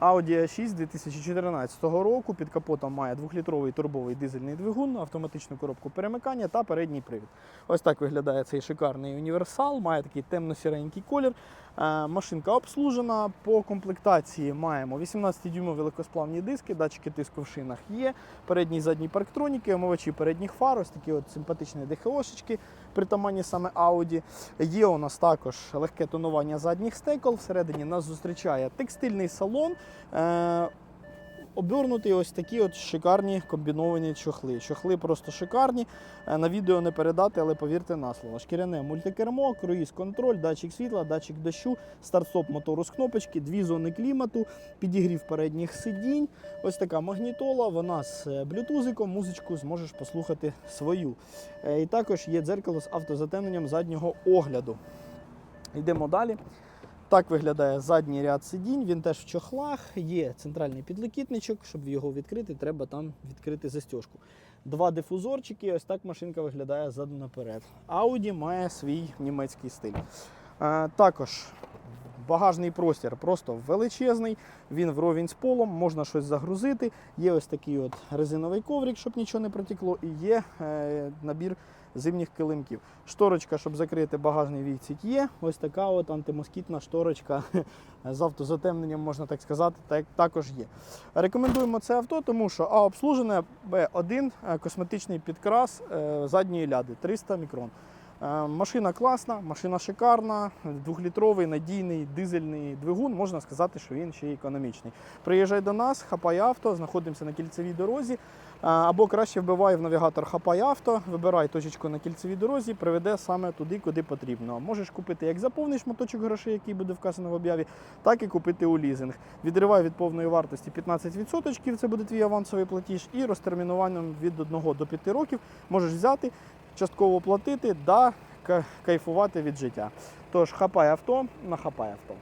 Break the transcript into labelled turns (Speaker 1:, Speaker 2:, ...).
Speaker 1: Audi A6 2014 року. Під капотом має 2-літровий турбовий дизельний двигун, автоматичну коробку перемикання та передній привід. Ось так виглядає цей шикарний універсал. Має такий темно-сіренький колір. Е, Машинка обслужена. По комплектації маємо 18-дюймові великосплавні диски, датчики тиску в шинах є, передні і задні парктроніки, омивачі передніх фар, ось такі от симпатичні ДХОшечки, притаманні саме Audi. Є у нас також легке тонування задніх стекол. Всередині нас зустрічає текстильний салон. Е, Обернуті ось такі от шикарні комбіновані чохли. Чохли просто шикарні. Е, На відео не передати, але повірте на слово. Шкіряне мультикермо, круїз контроль, датчик світла, датчик дощу, старт-стоп мотору з кнопочки, дві зони клімату, підігрів передніх сидінь. Ось така магнітола. Вона з е, блютузиком, музичку зможеш послухати свою. Е, І також є дзеркало з автозатемненням заднього огляду. Йдемо далі. Так виглядає задній ряд сидінь. Він теж в чохлах. Є центральний підлокітничок. Щоб його відкрити, треба там відкрити застіжку. Два дифузорчики. Ось так машинка виглядає ззаду наперед. Audi має свій німецький стиль. Е, також багажний простір просто величезний. Він вровень з полом, можна щось загрузити. Є ось такий от резиновий коврик, щоб нічого не протекло, і є е, набір зимніх килимків. Шторочка, щоб закрити багажний відсік, є. Ось така от антимоскітна шторочка з автозатемненням, можна так сказати, так, також є. Рекомендуємо це авто, тому що А обслужене, Б один е, косметичний підкрас е, задньої ляди 300 мікрон. Е, Машина класна, машина шикарна, двохлітровий надійний дизельний двигун. Можна сказати, що він ще й економічний. Приїжджай до нас, хапай авто, знаходимося на кільцевій дорозі. е, Або краще вбивай в навігатор хапай авто, вибирай точечку на кільцевій дорозі, приведе саме туди, куди потрібно. Можеш купити як за повний шматочок грошей, який буде вказано в об'яві, так і купити у лізинг. Відривай від повної вартості 15%, це буде твій авансовий платіж, і розтермінуванням від 1 до 5 років можеш взяти частково платити да ка- кайфувати від життя. Тож хапай авто на хапай авто.